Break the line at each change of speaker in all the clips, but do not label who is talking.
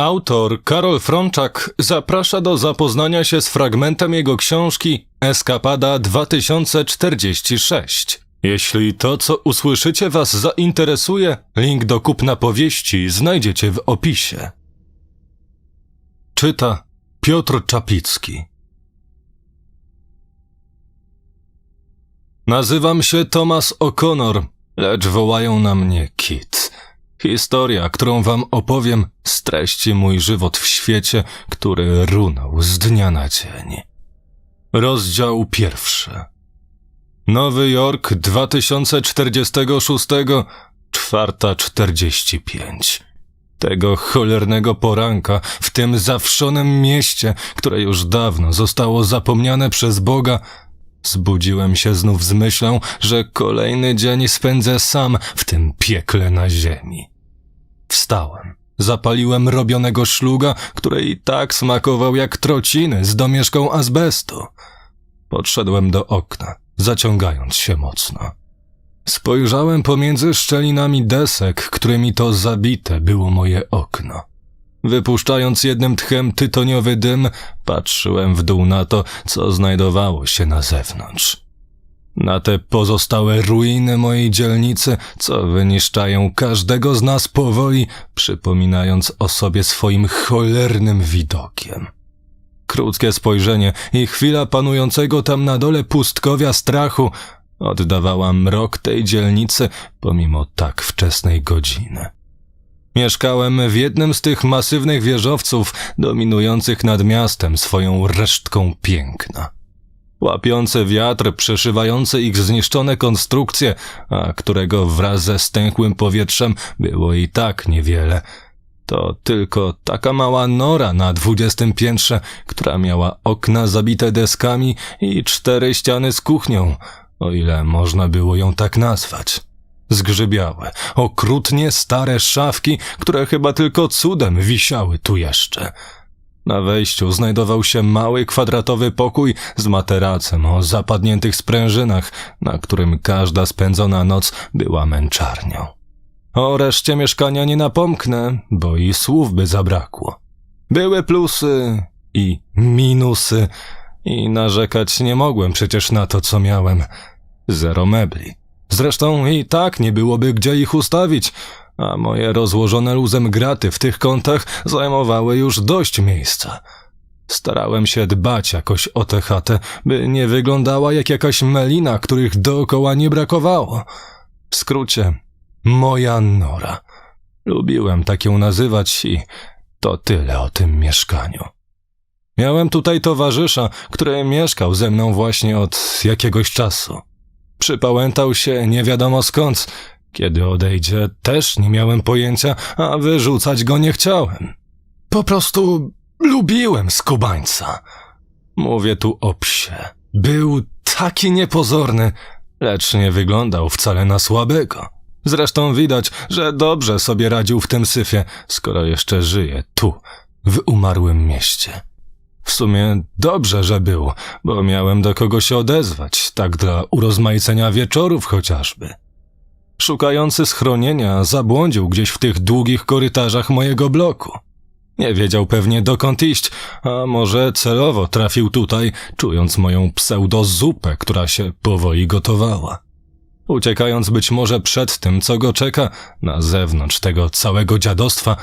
Autor Karol Frączak zaprasza do zapoznania się z fragmentem jego książki Eskapada 2046. Jeśli to, co usłyszycie, Was zainteresuje, link do kupna powieści znajdziecie w opisie. Czyta Piotr Czapicki. Nazywam się Thomas O'Connor, lecz wołają na mnie Kit. Historia, którą wam opowiem, streści mój żywot w świecie, który runął z dnia na dzień. Rozdział pierwszy. Nowy Jork 2046, 4.45. Tego cholernego poranka w tym zawszonym mieście, które już dawno zostało zapomniane przez Boga, zbudziłem się znów z myślą, że kolejny dzień spędzę sam w tym piekle na ziemi. Wstałem. Zapaliłem robionego szluga, który i tak smakował jak trociny z domieszką azbestu. Podszedłem do okna, zaciągając się mocno. Spojrzałem pomiędzy szczelinami desek, którymi to zabite było moje okno. Wypuszczając jednym tchem tytoniowy dym, patrzyłem w dół na to, co znajdowało się na zewnątrz. Na te pozostałe ruiny mojej dzielnicy, co wyniszczają każdego z nas powoli, przypominając o sobie swoim cholernym widokiem. Krótkie spojrzenie i chwila panującego tam na dole pustkowia strachu oddawała mrok tej dzielnicy pomimo tak wczesnej godziny. Mieszkałem w jednym z tych masywnych wieżowców dominujących nad miastem swoją resztką piękna. Łapiący wiatr, przeszywający ich zniszczone konstrukcje, a którego wraz ze stęchłym powietrzem było i tak niewiele. To tylko taka mała nora na dwudziestym piętrze, która miała okna zabite deskami i cztery ściany z kuchnią, o ile można było ją tak nazwać. Zgrzybiałe, okrutnie stare szafki, które chyba tylko cudem wisiały tu jeszcze. Na wejściu znajdował się mały kwadratowy pokój z materacem o zapadniętych sprężynach, na którym każda spędzona noc była męczarnią. O reszcie mieszkania nie napomknę, bo i słów by zabrakło. Były plusy i minusy, i narzekać nie mogłem przecież na to, co miałem. Zero mebli. Zresztą i tak nie byłoby gdzie ich ustawić, a moje rozłożone luzem graty w tych kątach zajmowały już dość miejsca. Starałem się dbać jakoś o tę chatę, by nie wyglądała jak jakaś melina, których dookoła nie brakowało. W skrócie, moja nora. Lubiłem tak ją nazywać i to tyle o tym mieszkaniu. Miałem tutaj towarzysza, który mieszkał ze mną właśnie od jakiegoś czasu. Przypałętał się nie wiadomo skąd. Kiedy odejdzie, też nie miałem pojęcia, a wyrzucać go nie chciałem. Po prostu lubiłem skubańca. Mówię tu o psie. Był taki niepozorny, lecz nie wyglądał wcale na słabego. Zresztą widać, że dobrze sobie radził w tym syfie, skoro jeszcze żyje tu, w umarłym mieście. W sumie dobrze, że był, bo miałem do kogo się odezwać, tak dla urozmaicenia wieczorów chociażby. Szukający schronienia zabłądził gdzieś w tych długich korytarzach mojego bloku. Nie wiedział pewnie dokąd iść, a może celowo trafił tutaj, czując moją pseudozupę, która się powoli gotowała. Uciekając być może przed tym, co go czeka na zewnątrz tego całego dziadostwa,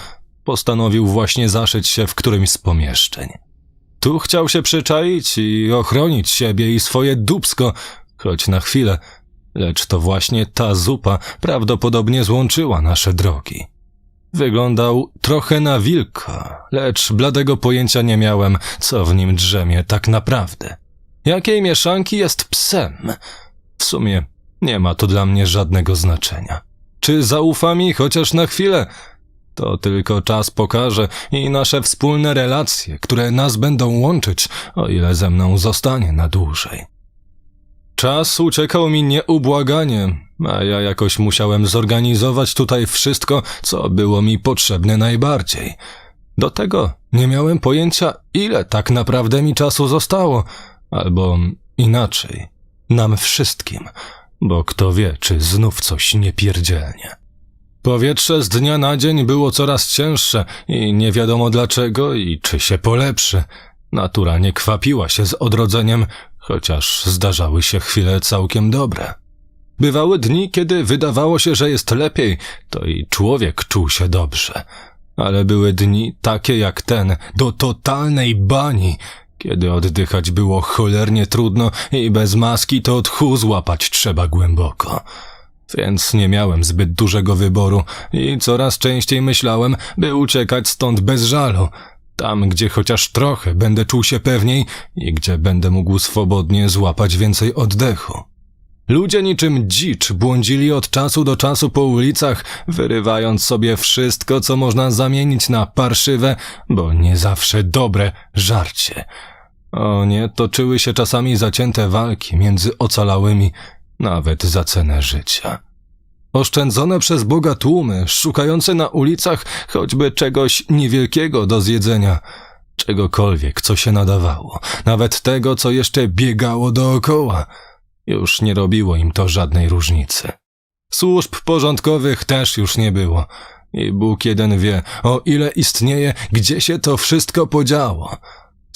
postanowił właśnie zaszyć się w którymś z pomieszczeń. Tu chciał się przyczaić i ochronić siebie i swoje dubsko, choć na chwilę, lecz to właśnie ta zupa prawdopodobnie złączyła nasze drogi. Wyglądał trochę na wilka, lecz bladego pojęcia nie miałem, co w nim drzemie tak naprawdę. Jakiej mieszanki jest psem? W sumie nie ma to dla mnie żadnego znaczenia. Czy zaufa mi chociaż na chwilę? To tylko czas pokaże i nasze wspólne relacje, które nas będą łączyć, o ile ze mną zostanie na dłużej. Czas uciekał mi nieubłaganie, a ja jakoś musiałem zorganizować tutaj wszystko, co było mi potrzebne najbardziej. Do tego nie miałem pojęcia, ile tak naprawdę mi czasu zostało, albo inaczej, nam wszystkim, bo kto wie, czy znów coś nie pierdzielnie. Powietrze z dnia na dzień było coraz cięższe i nie wiadomo dlaczego i czy się polepszy. Natura nie kwapiła się z odrodzeniem, chociaż zdarzały się chwile całkiem dobre. Bywały dni, kiedy wydawało się, że jest lepiej, to i człowiek czuł się dobrze. Ale były dni takie jak ten, do totalnej bani, kiedy oddychać było cholernie trudno i bez maski to tchu złapać trzeba głęboko. Więc nie miałem zbyt dużego wyboru i coraz częściej myślałem, by uciekać stąd bez żalu. Tam, gdzie chociaż trochę będę czuł się pewniej i gdzie będę mógł swobodnie złapać więcej oddechu. Ludzie niczym dzicz błądzili od czasu do czasu po ulicach, wyrywając sobie wszystko, co można zamienić na parszywe, bo nie zawsze dobre, żarcie. O nie, toczyły się czasami zacięte walki między ocalałymi, nawet za cenę życia. Oszczędzone przez Boga tłumy, szukające na ulicach choćby czegoś niewielkiego do zjedzenia, czegokolwiek, co się nadawało, nawet tego, co jeszcze biegało dookoła – już nie robiło im to żadnej różnicy. Służb porządkowych też już nie było. I Bóg jeden wie, o ile istnieje, gdzie się to wszystko podziało.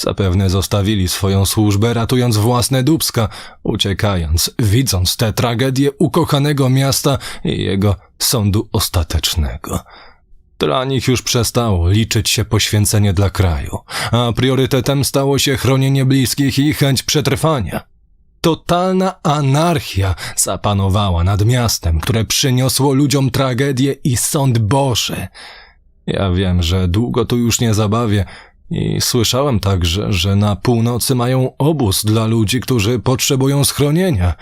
Zapewne zostawili swoją służbę, ratując własne dubska, uciekając, widząc tę tragedię ukochanego miasta i jego sądu ostatecznego. Dla nich już przestało liczyć się poświęcenie dla kraju, a priorytetem stało się chronienie bliskich i chęć przetrwania. Totalna anarchia zapanowała nad miastem, które przyniosło ludziom tragedię i sąd Boży. Ja wiem, że długo tu już nie zabawię i słyszałem także, że na północy mają obóz dla ludzi, którzy potrzebują schronienia.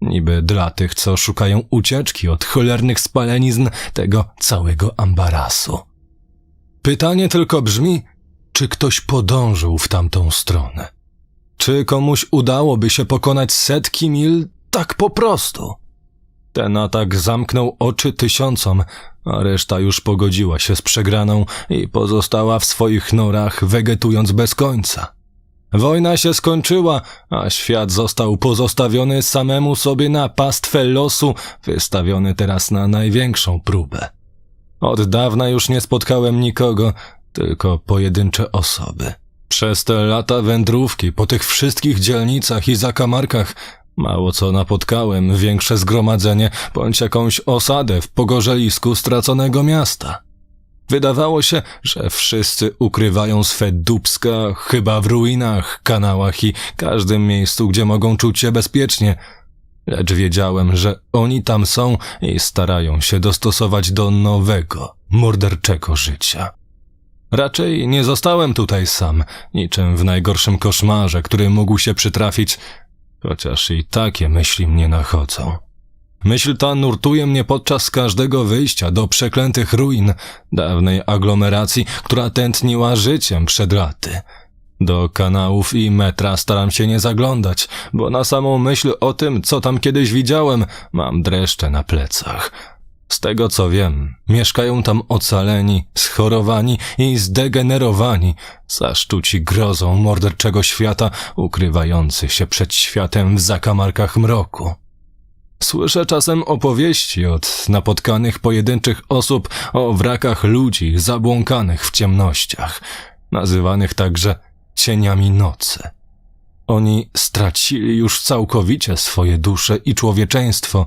Niby dla tych, co szukają ucieczki od cholernych spalenizn tego całego ambarasu. Pytanie tylko brzmi, czy ktoś podążył w tamtą stronę? Czy komuś udałoby się pokonać setki mil tak po prostu? Ten atak zamknął oczy tysiącom, a reszta już pogodziła się z przegraną i pozostała w swoich norach, wegetując bez końca. Wojna się skończyła, a świat został pozostawiony samemu sobie na pastwę losu, wystawiony teraz na największą próbę. Od dawna już nie spotkałem nikogo, tylko pojedyncze osoby. Przez te lata wędrówki po tych wszystkich dzielnicach i zakamarkach mało co napotkałem, większe zgromadzenie bądź jakąś osadę w pogorzelisku straconego miasta. Wydawało się, że wszyscy ukrywają swe dubska, chyba w ruinach, kanałach i każdym miejscu, gdzie mogą czuć się bezpiecznie. Lecz wiedziałem, że oni tam są i starają się dostosować do nowego, morderczego życia. Raczej nie zostałem tutaj sam, niczym w najgorszym koszmarze, który mógł się przytrafić, chociaż i takie myśli mnie nachodzą. Myśl ta nurtuje mnie podczas każdego wyjścia do przeklętych ruin dawnej aglomeracji, która tętniła życiem przed laty. Do kanałów i metra staram się nie zaglądać, bo na samą myśl o tym, co tam kiedyś widziałem, mam dreszcze na plecach. Z tego co wiem, mieszkają tam ocaleni, schorowani i zdegenerowani, zaszczuci grozą morderczego świata, ukrywający się przed światem w zakamarkach mroku. Słyszę czasem opowieści od napotkanych pojedynczych osób o wrakach ludzi zabłąkanych w ciemnościach, nazywanych także cieniami nocy. Oni stracili już całkowicie swoje dusze i człowieczeństwo,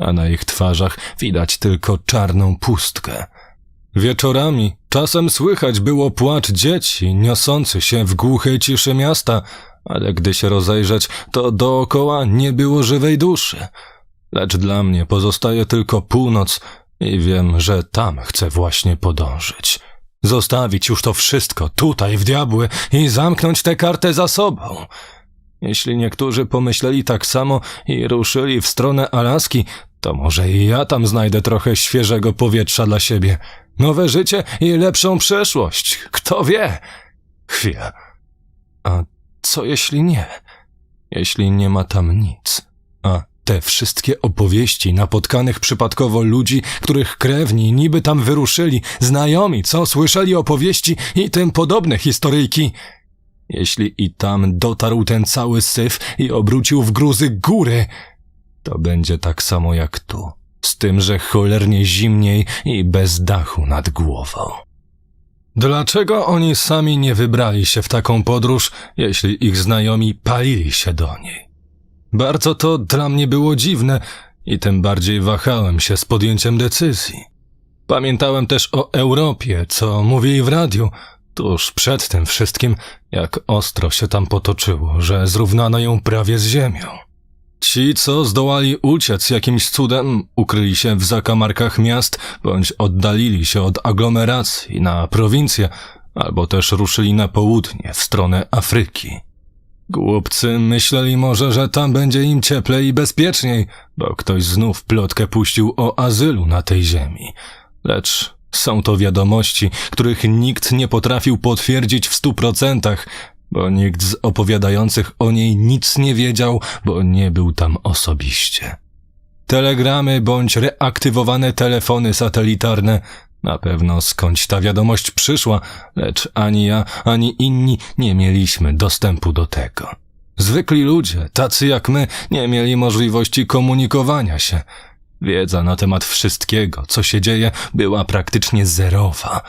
a na ich twarzach widać tylko czarną pustkę. Wieczorami czasem słychać było płacz dzieci niosący się w głuchej ciszy miasta, ale gdy się rozejrzeć, to dookoła nie było żywej duszy. Lecz dla mnie pozostaje tylko północ i wiem, że tam chcę właśnie podążyć. Zostawić już to wszystko tutaj w diabły i zamknąć tę kartę za sobą. Jeśli niektórzy pomyśleli tak samo i ruszyli w stronę Alaski, to może i ja tam znajdę trochę świeżego powietrza dla siebie. Nowe życie i lepszą przeszłość. Kto wie? Chwila. A co jeśli nie? Jeśli nie ma tam nic. A te wszystkie opowieści napotkanych przypadkowo ludzi, których krewni niby tam wyruszyli, znajomi, co słyszeli opowieści i tym podobne historyjki. Jeśli i tam dotarł ten cały syf i obrócił w gruzy góry, to będzie tak samo jak tu. Z tym, że cholernie zimniej i bez dachu nad głową. Dlaczego oni sami nie wybrali się w taką podróż, jeśli ich znajomi palili się do niej? Bardzo to dla mnie było dziwne i tym bardziej wahałem się z podjęciem decyzji. Pamiętałem też o Europie, co mówili w radiu, tuż przed tym wszystkim, jak ostro się tam potoczyło, że zrównano ją prawie z ziemią. Ci, co zdołali uciec jakimś cudem, ukryli się w zakamarkach miast, bądź oddalili się od aglomeracji na prowincję, albo też ruszyli na południe, w stronę Afryki. Głupcy myśleli może, że tam będzie im cieplej i bezpieczniej, bo ktoś znów plotkę puścił o azylu na tej ziemi. Lecz są to wiadomości, których nikt nie potrafił potwierdzić w stu procentach, bo nikt z opowiadających o niej nic nie wiedział, bo nie był tam osobiście. Telegramy bądź reaktywowane telefony satelitarne na pewno skądś ta wiadomość przyszła, lecz ani ja, ani inni nie mieliśmy dostępu do tego. Zwykli ludzie, tacy jak my, nie mieli możliwości komunikowania się. Wiedza na temat wszystkiego, co się dzieje, była praktycznie zerowa.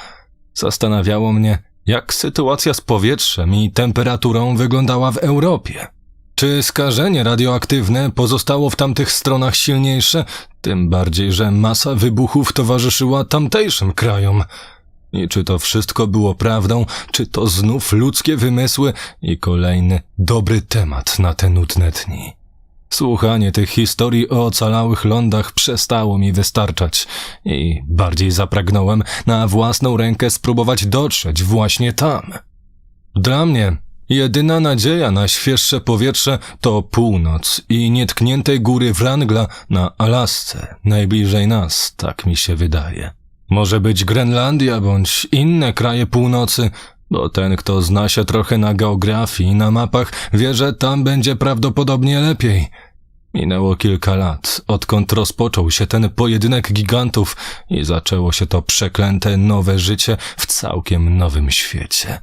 Zastanawiało mnie, jak sytuacja z powietrzem i temperaturą wyglądała w Europie. Czy skażenie radioaktywne pozostało w tamtych stronach silniejsze, tym bardziej, że masa wybuchów towarzyszyła tamtejszym krajom? I czy to wszystko było prawdą, czy to znów ludzkie wymysły i kolejny dobry temat na te nudne dni? Słuchanie tych historii o ocalałych lądach przestało mi wystarczać i bardziej zapragnąłem na własną rękę spróbować dotrzeć właśnie tam. Dla mnie jedyna nadzieja na świeższe powietrze to północ i nietknięte góry Wrangla na Alasce, najbliżej nas, tak mi się wydaje. Może być Grenlandia bądź inne kraje północy, bo ten, kto zna się trochę na geografii i na mapach, wie, że tam będzie prawdopodobnie lepiej. Minęło kilka lat, odkąd rozpoczął się ten pojedynek gigantów i zaczęło się to przeklęte nowe życie w całkiem nowym świecie.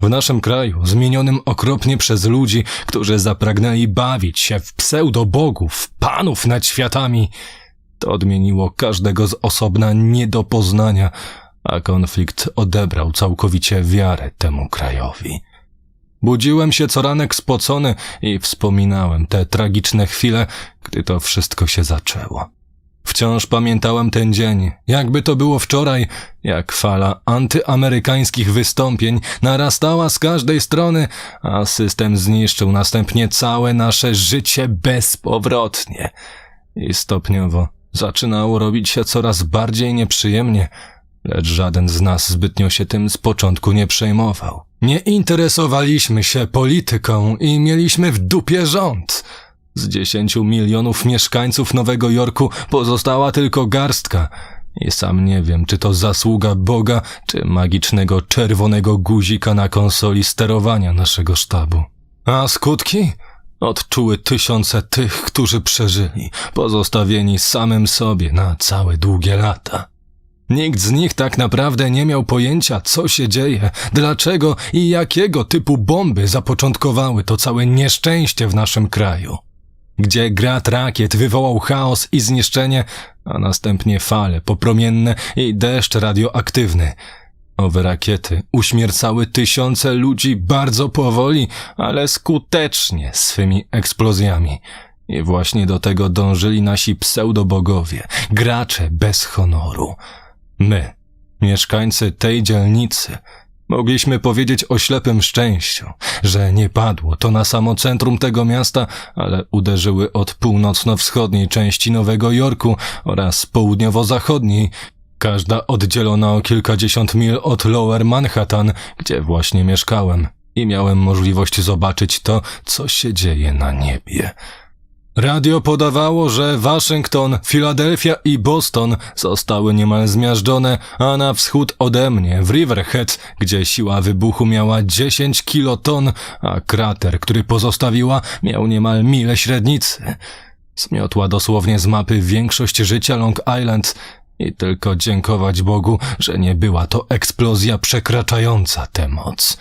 W naszym kraju, zmienionym okropnie przez ludzi, którzy zapragnęli bawić się w pseudobogów, panów nad światami, to odmieniło każdego z osobna nie do poznania, a konflikt odebrał całkowicie wiarę temu krajowi. Budziłem się co ranek spocony i wspominałem te tragiczne chwile, gdy to wszystko się zaczęło. Wciąż pamiętałem ten dzień, jakby to było wczoraj, jak fala antyamerykańskich wystąpień narastała z każdej strony, a system zniszczył następnie całe nasze życie bezpowrotnie. I stopniowo zaczynało robić się coraz bardziej nieprzyjemnie, lecz żaden z nas zbytnio się tym z początku nie przejmował. Nie interesowaliśmy się polityką i mieliśmy w dupie rząd. Z dziesięciu milionów mieszkańców Nowego Jorku pozostała tylko garstka. I sam nie wiem, czy to zasługa Boga, czy magicznego czerwonego guzika na konsoli sterowania naszego sztabu. A skutki? Odczuły tysiące tych, którzy przeżyli, pozostawieni samym sobie na całe długie lata. Nikt z nich tak naprawdę nie miał pojęcia, co się dzieje, dlaczego i jakiego typu bomby zapoczątkowały to całe nieszczęście w naszym kraju. Gdzie grad rakiet wywołał chaos i zniszczenie, a następnie fale popromienne i deszcz radioaktywny. Owe rakiety uśmiercały tysiące ludzi bardzo powoli, ale skutecznie swymi eksplozjami. I właśnie do tego dążyli nasi pseudobogowie, gracze bez honoru. My, mieszkańcy tej dzielnicy, mogliśmy powiedzieć o ślepym szczęściu, że nie padło to na samo centrum tego miasta, ale uderzyły od północno-wschodniej części Nowego Jorku oraz południowo-zachodniej, każda oddzielona o kilkadziesiąt mil od Lower Manhattan, gdzie właśnie mieszkałem i miałem możliwość zobaczyć to, co się dzieje na niebie. Radio podawało, że Waszyngton, Filadelfia i Boston zostały niemal zmiażdżone, a na wschód ode mnie, w Riverhead, gdzie siła wybuchu miała 10 kiloton, a krater, który pozostawiła, miał niemal mile średnicy. Zmiotła dosłownie z mapy większość życia Long Island i tylko dziękować Bogu, że nie była to eksplozja przekraczająca tę moc.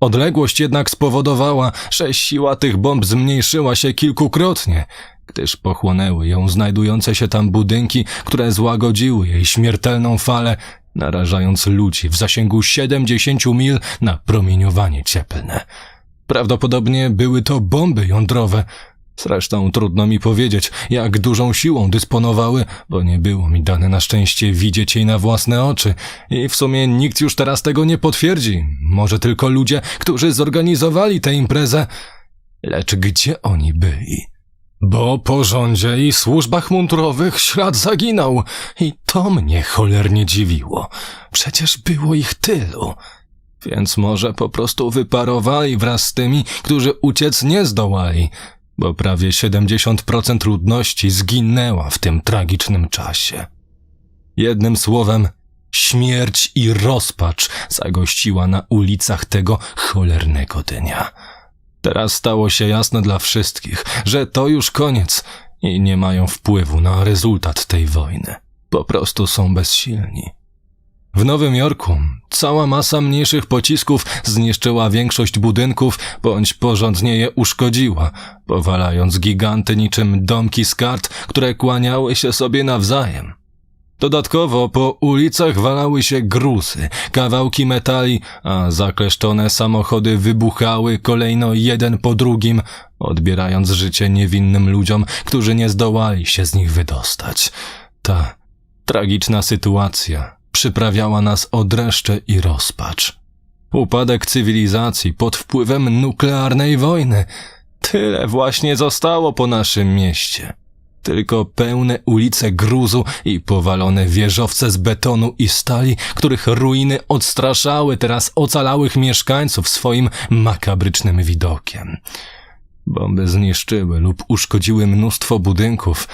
Odległość jednak spowodowała, że siła tych bomb zmniejszyła się kilkukrotnie. gdyż pochłonęły ją znajdujące się tam budynki, które złagodziły jej śmiertelną falę, narażając ludzi w zasięgu 70 mil na promieniowanie cieplne. Prawdopodobnie były to bomby jądrowe. Zresztą trudno mi powiedzieć, jak dużą siłą dysponowały, bo nie było mi dane na szczęście widzieć jej na własne oczy i w sumie nikt już teraz tego nie potwierdzi. Może tylko ludzie, którzy zorganizowali tę imprezę. Lecz gdzie oni byli? Bo po rządzie i służbach mundurowych ślad zaginął i to mnie cholernie dziwiło. Przecież było ich tylu. Więc może po prostu wyparowali wraz z tymi, którzy uciec nie zdołali, bo prawie 70% ludności zginęła w tym tragicznym czasie. Jednym słowem, śmierć i rozpacz zagościła na ulicach tego cholernego dnia. Teraz stało się jasne dla wszystkich, że to już koniec i nie mają wpływu na rezultat tej wojny. Po prostu są bezsilni. W Nowym Jorku cała masa mniejszych pocisków zniszczyła większość budynków bądź porządnie je uszkodziła, powalając giganty niczym domki z kart, które kłaniały się sobie nawzajem. Dodatkowo po ulicach walały się grusy, kawałki metali, a zakleszczone samochody wybuchały kolejno jeden po drugim, odbierając życie niewinnym ludziom, którzy nie zdołali się z nich wydostać. Ta tragiczna sytuacja przyprawiała nas o dreszcze i rozpacz. Upadek cywilizacji pod wpływem nuklearnej wojny. Tyle właśnie zostało po naszym mieście. Tylko pełne ulice gruzu i powalone wieżowce z betonu i stali, których ruiny odstraszały teraz ocalałych mieszkańców swoim makabrycznym widokiem. Bomby zniszczyły lub uszkodziły mnóstwo budynków,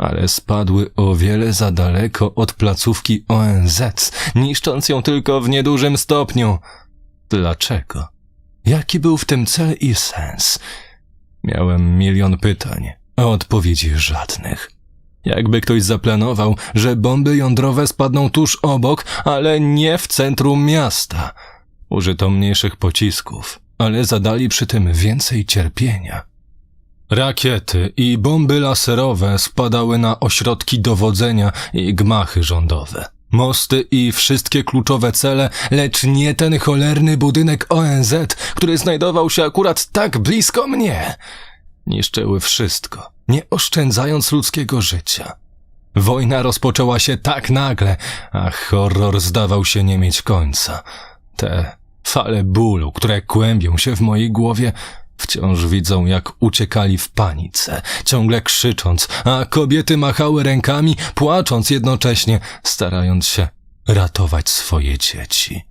ale spadły o wiele za daleko od placówki ONZ, niszcząc ją tylko w niedużym stopniu. Dlaczego? Jaki był w tym cel i sens? Miałem milion pytań, a odpowiedzi żadnych. Jakby ktoś zaplanował, że bomby jądrowe spadną tuż obok, ale nie w centrum miasta. Użyto mniejszych pocisków, ale zadali przy tym więcej cierpienia. Rakiety i bomby laserowe spadały na ośrodki dowodzenia i gmachy rządowe. Mosty i wszystkie kluczowe cele, lecz nie ten cholerny budynek ONZ, który znajdował się akurat tak blisko mnie. Niszczyły wszystko, nie oszczędzając ludzkiego życia. Wojna rozpoczęła się tak nagle, a horror zdawał się nie mieć końca. Te fale bólu, które kłębią się w mojej głowie, Wciąż widzą, jak uciekali w panice, ciągle krzycząc, a kobiety machały rękami, płacząc jednocześnie, starając się ratować swoje dzieci.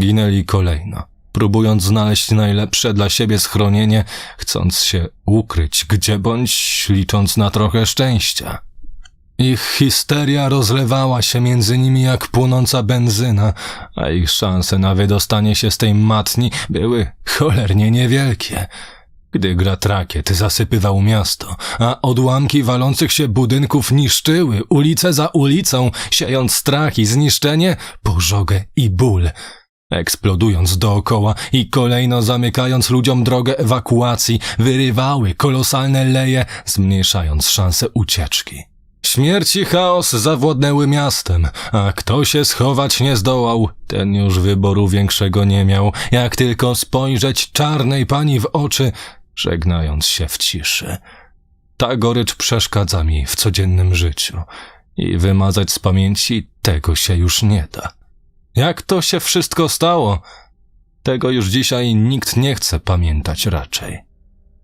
Ginęli kolejno, próbując znaleźć najlepsze dla siebie schronienie, chcąc się ukryć gdzie bądź licząc na trochę szczęścia. Ich histeria rozlewała się między nimi jak płonąca benzyna, a ich szanse na wydostanie się z tej matni były cholernie niewielkie. Gdy grat rakiet zasypywał miasto, a odłamki walących się budynków niszczyły ulicę za ulicą, siejąc strach i zniszczenie, pożogę i ból, eksplodując dookoła i kolejno zamykając ludziom drogę ewakuacji, wyrywały kolosalne leje, zmniejszając szanse ucieczki. Śmierć i chaos zawładnęły miastem, a kto się schować nie zdołał, ten już wyboru większego nie miał, jak tylko spojrzeć czarnej pani w oczy, żegnając się w ciszy. Ta gorycz przeszkadza mi w codziennym życiu i wymazać z pamięci tego się już nie da. Jak to się wszystko stało? Tego już dzisiaj nikt nie chce pamiętać raczej.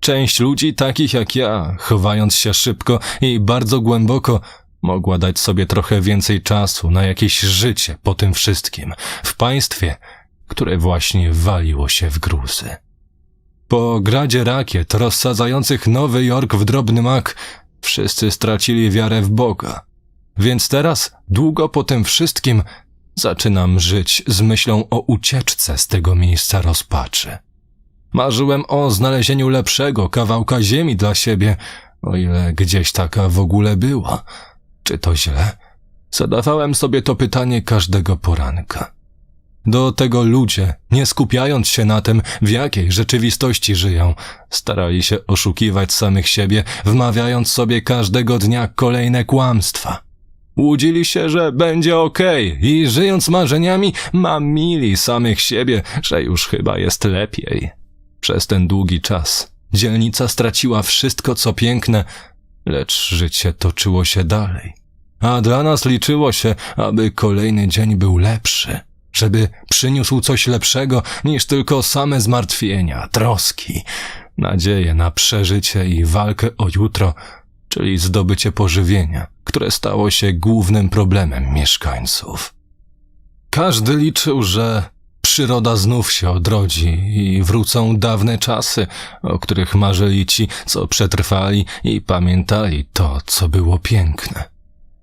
Część ludzi, takich jak ja, chowając się szybko i bardzo głęboko, mogła dać sobie trochę więcej czasu na jakieś życie po tym wszystkim, w państwie, które właśnie waliło się w gruzy. Po gradzie rakiet rozsadzających Nowy Jork w drobny mak, wszyscy stracili wiarę w Boga. Więc teraz, długo po tym wszystkim, zaczynam żyć z myślą o ucieczce z tego miejsca rozpaczy. Marzyłem o znalezieniu lepszego kawałka ziemi dla siebie, o ile gdzieś taka w ogóle była. Czy to źle? Zadawałem sobie to pytanie każdego poranka. Do tego ludzie, nie skupiając się na tym, w jakiej rzeczywistości żyją, starali się oszukiwać samych siebie, wmawiając sobie każdego dnia kolejne kłamstwa. Łudzili się, że będzie okej i żyjąc marzeniami, mamili samych siebie, że już chyba jest lepiej. Przez ten długi czas dzielnica straciła wszystko, co piękne, lecz życie toczyło się dalej. A dla nas liczyło się, aby kolejny dzień był lepszy, żeby przyniósł coś lepszego niż tylko same zmartwienia, troski, nadzieje na przeżycie i walkę o jutro, czyli zdobycie pożywienia, które stało się głównym problemem mieszkańców. Każdy liczył, że przyroda znów się odrodzi i wrócą dawne czasy, o których marzyli ci, co przetrwali i pamiętali to, co było piękne.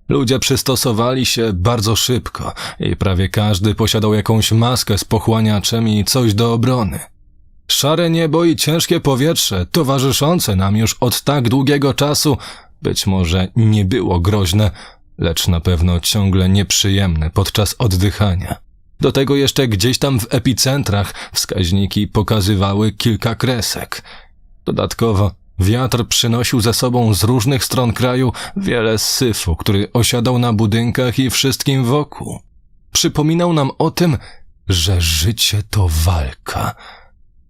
Ludzie przystosowali się bardzo szybko i prawie każdy posiadał jakąś maskę z pochłaniaczem i coś do obrony. Szare niebo i ciężkie powietrze, towarzyszące nam już od tak długiego czasu, być może nie było groźne, lecz na pewno ciągle nieprzyjemne podczas oddychania. Do tego jeszcze gdzieś tam w epicentrach wskaźniki pokazywały kilka kresek. Dodatkowo wiatr przynosił ze sobą z różnych stron kraju wiele syfu, który osiadał na budynkach i wszystkim wokół. Przypominał nam o tym, że życie to walka.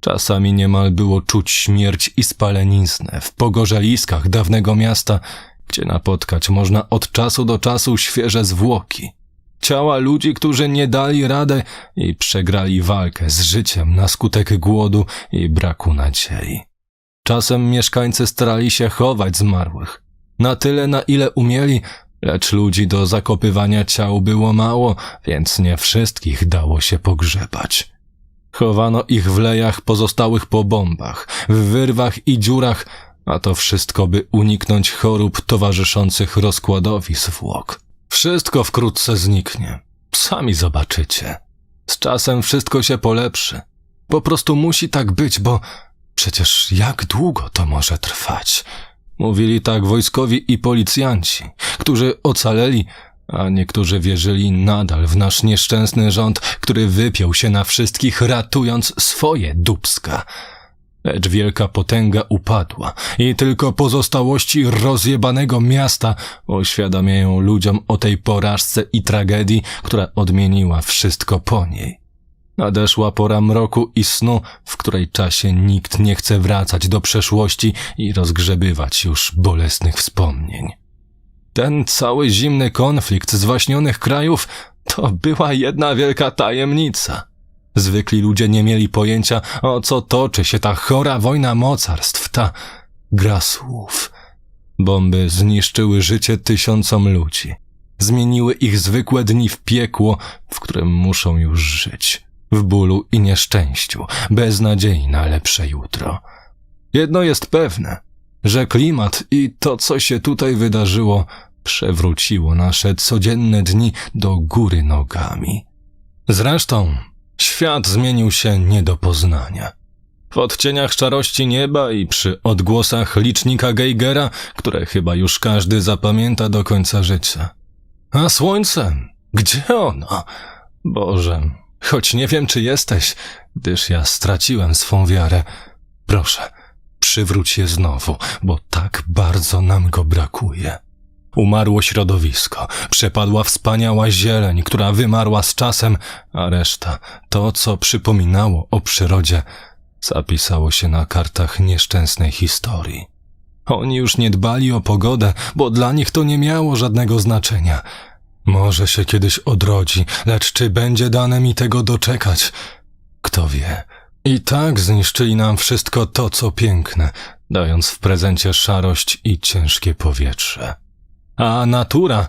Czasami niemal było czuć śmierć i spaleniznę w pogorzeliskach dawnego miasta, gdzie napotkać można od czasu do czasu świeże zwłoki. Ciała ludzi, którzy nie dali radę i przegrali walkę z życiem na skutek głodu i braku nadziei. Czasem mieszkańcy starali się chować zmarłych. Na tyle, na ile umieli, lecz ludzi do zakopywania ciał było mało, więc nie wszystkich dało się pogrzebać. Chowano ich w lejach pozostałych po bombach, w wyrwach i dziurach, a to wszystko, by uniknąć chorób towarzyszących rozkładowi zwłok. Wszystko wkrótce zniknie. Sami zobaczycie. Z czasem wszystko się polepszy. Po prostu musi tak być, bo przecież jak długo to może trwać? Mówili tak wojskowi i policjanci, którzy ocaleli, a niektórzy wierzyli nadal w nasz nieszczęsny rząd, który wypiął się na wszystkich, ratując swoje dubska. Lecz wielka potęga upadła i tylko pozostałości rozjebanego miasta oświadamiają ludziom o tej porażce i tragedii, która odmieniła wszystko po niej. Nadeszła pora mroku i snu, w której czasie nikt nie chce wracać do przeszłości i rozgrzebywać już bolesnych wspomnień. Ten cały zimny konflikt zwaśnionych krajów to była jedna wielka tajemnica. Zwykli ludzie nie mieli pojęcia, o co toczy się ta chora wojna mocarstw, ta gra słów. Bomby zniszczyły życie tysiącom ludzi. Zmieniły ich zwykłe dni w piekło, w którym muszą już żyć. W bólu i nieszczęściu, bez nadziei na lepsze jutro. Jedno jest pewne, że klimat i to, co się tutaj wydarzyło, przewróciło nasze codzienne dni do góry nogami. Zresztą, świat zmienił się nie do poznania. W odcieniach szarości nieba i przy odgłosach licznika Geigera, które chyba już każdy zapamięta do końca życia. A słońce? Gdzie ono? Boże, choć nie wiem, czy jesteś, gdyż ja straciłem swą wiarę. Proszę, przywróć je znowu, bo tak bardzo nam go brakuje. Umarło środowisko, przepadła wspaniała zieleń, która wymarła z czasem, a reszta, to co przypominało o przyrodzie, zapisało się na kartach nieszczęsnej historii. Oni już nie dbali o pogodę, bo dla nich to nie miało żadnego znaczenia. Może się kiedyś odrodzi, lecz czy będzie dane mi tego doczekać? Kto wie. I tak zniszczyli nam wszystko to, co piękne, dając w prezencie szarość i ciężkie powietrze. A natura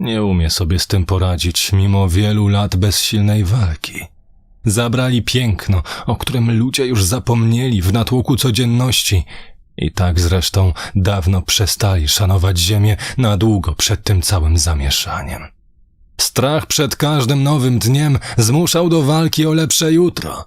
nie umie sobie z tym poradzić, mimo wielu lat bezsilnej walki. Zabrali piękno, o którym ludzie już zapomnieli w natłoku codzienności, i tak zresztą dawno przestali szanować ziemię na długo przed tym całym zamieszaniem. Strach przed każdym nowym dniem zmuszał do walki o lepsze jutro.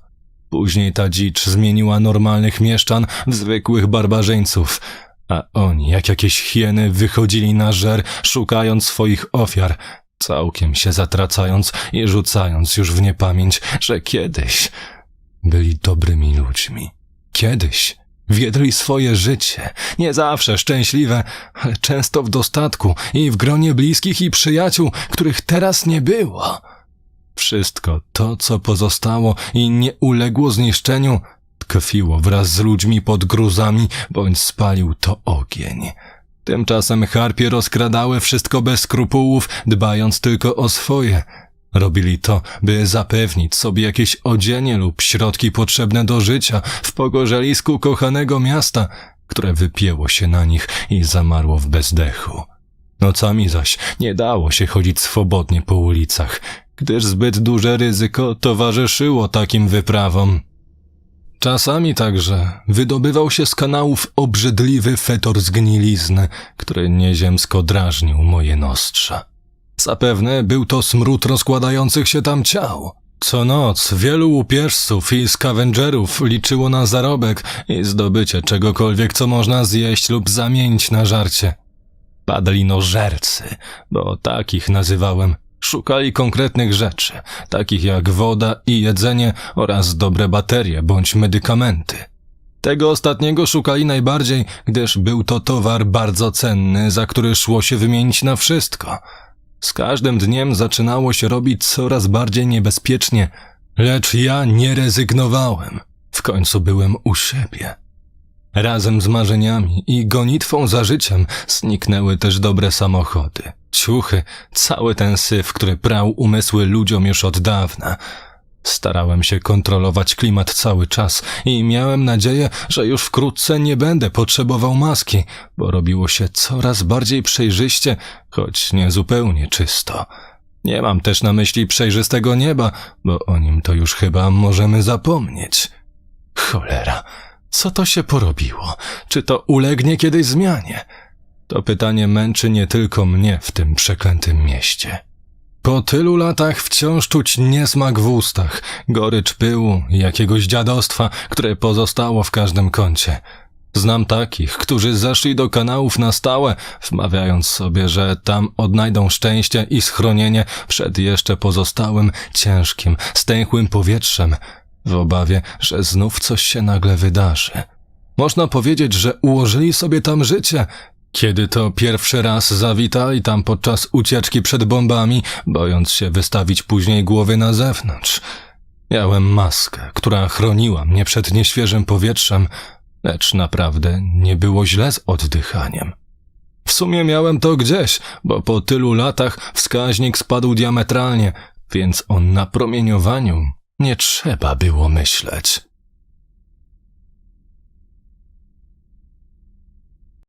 Później ta dzicz zmieniła normalnych mieszczan w zwykłych barbarzyńców, a oni, jak jakieś hieny, wychodzili na żer, szukając swoich ofiar, całkiem się zatracając i rzucając już w niepamięć, że kiedyś byli dobrymi ludźmi. Kiedyś wiedli swoje życie, nie zawsze szczęśliwe, ale często w dostatku i w gronie bliskich i przyjaciół, których teraz nie było. Wszystko to, co pozostało i nie uległo zniszczeniu, tkwiło wraz z ludźmi pod gruzami, bądź spalił to ogień. Tymczasem harpie rozkradały wszystko bez skrupułów, dbając tylko o swoje. Robili to, by zapewnić sobie jakieś odzienie lub środki potrzebne do życia w pogorzelisku kochanego miasta, które wypięło się na nich i zamarło w bezdechu. Nocami zaś nie dało się chodzić swobodnie po ulicach, gdyż zbyt duże ryzyko towarzyszyło takim wyprawom. Czasami także wydobywał się z kanałów obrzydliwy fetor zgnilizny, który nieziemsko drażnił moje nostrza. Zapewne był to smród rozkładających się tam ciał. Co noc wielu łupieżców i scavengerów liczyło na zarobek i zdobycie czegokolwiek, co można zjeść lub zamienić na żarcie. Padlinożercy, bo takich nazywałem, szukali konkretnych rzeczy, takich jak woda i jedzenie oraz dobre baterie bądź medykamenty. Tego ostatniego szukali najbardziej, gdyż był to towar bardzo cenny, za który szło się wymienić na wszystko. Z każdym dniem zaczynało się robić coraz bardziej niebezpiecznie, lecz ja nie rezygnowałem. W końcu byłem u siebie. Razem z marzeniami i gonitwą za życiem zniknęły też dobre samochody, ciuchy, cały ten syf, który prał umysły ludziom już od dawna. Starałem się kontrolować klimat cały czas i miałem nadzieję, że już wkrótce nie będę potrzebował maski, bo robiło się coraz bardziej przejrzyście, choć nie zupełnie czysto. Nie mam też na myśli przejrzystego nieba, bo o nim to już chyba możemy zapomnieć. Cholera, co to się porobiło? Czy to ulegnie kiedyś zmianie? To pytanie męczy nie tylko mnie w tym przeklętym mieście. Po tylu latach wciąż czuć niesmak w ustach, gorycz pyłu jakiegoś dziadostwa, które pozostało w każdym kącie. Znam takich, którzy zeszli do kanałów na stałe, wmawiając sobie, że tam odnajdą szczęście i schronienie przed jeszcze pozostałym, ciężkim, stęchłym powietrzem, w obawie, że znów coś się nagle wydarzy. Można powiedzieć, że ułożyli sobie tam życie, kiedy to pierwszy raz zawitali tam podczas ucieczki przed bombami, bojąc się wystawić później głowy na zewnątrz. Miałem maskę, która chroniła mnie przed nieświeżym powietrzem, lecz naprawdę nie było źle z oddychaniem. W sumie miałem to gdzieś, bo po tylu latach wskaźnik spadł diametralnie, więc o napromieniowaniu nie trzeba było myśleć.